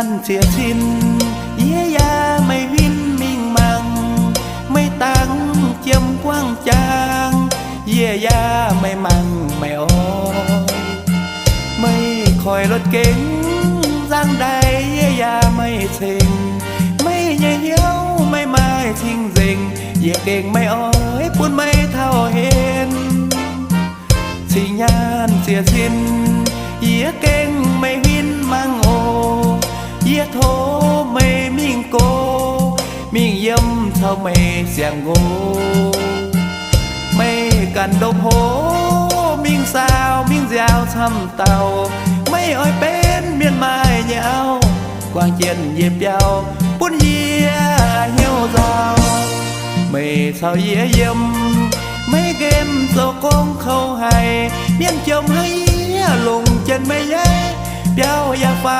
ที่งานเสียชินเยียยาไม่วินมิ่งมัง ไม่ตั้งเจียมกว้างจาง เยียยาไม่มังไม่อ้อยไม่คอยรถเก๋งสร้างใดเยียยาไม่เซ็งไม่เยี่ยเหี้ยวไม่ไม้ทิ้งเซ็งเยียเก่งไม่อ้อยปุ่นไม่เท่าเห็นสิญาณเสียสิ้นเยียเก่งไม่วินมังอ เยโทไม่มิ่งโก มิ่งเยี่ยมเท่าไม่เสียงโงไม่กันดกโหมิ่งสาวมิ่งยาวทำเตาไม่อ้อยเป็นเมียนไม้ยาวกวางเจียนเหยียบยาวปุ้นเยียเหี่ยวเจ้าไม่เศร้าเยียเยี่ยมไม่เกมโซกงเขาให้เมียนจมให้ลงเจนไม่แย่เดียวอยากไฟไม่ไม้เม่งเต่า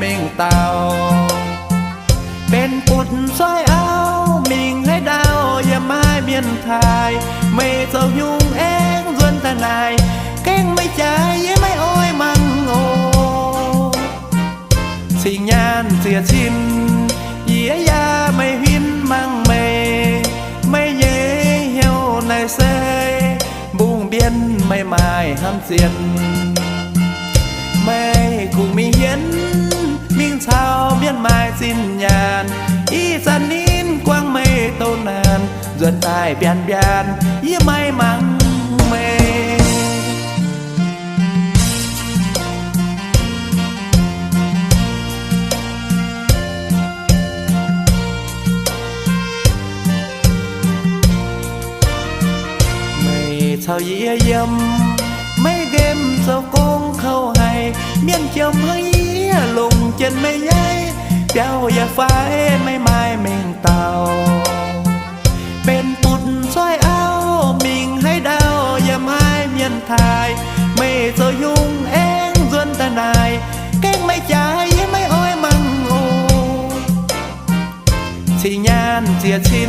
mình tao, bên cột xoay áo mình lấy đau giờ mai biên thai mày sầu nhung én duyên ta này kén mấy trái với mấy ôi măng ô xì nhan xìa xin dĩa da mày huyên măng mê. Mày dễ hiểu này xê buông biên mày mai ham xiên mày cùng mày hiến นจวนตายเปลี่ยนเปลี่ยนยี่ไม่มังเมไม่เท่าเยี่ยยมไม่เกมเจ้าโกงเข้าให้เมียนเจียวให้ลงเจนไม่ใหญ่เจ้าอย่าไฟไม่ไม้เม่ thai. Mày sợ dung én dân ta này cái mày trái với mày ôi măng ô chị nhan chị xin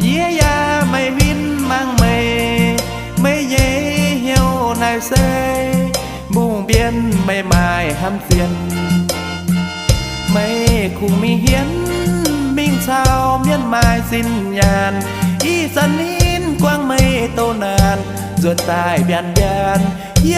dễ ya mày vin mang mày mày dễ hiểu này xe buông biên mày mai ham tiền. Mày cùng mi hiến, minh sao miên mai xin nhàn. Y dân in quang mây tô nàn ยียยา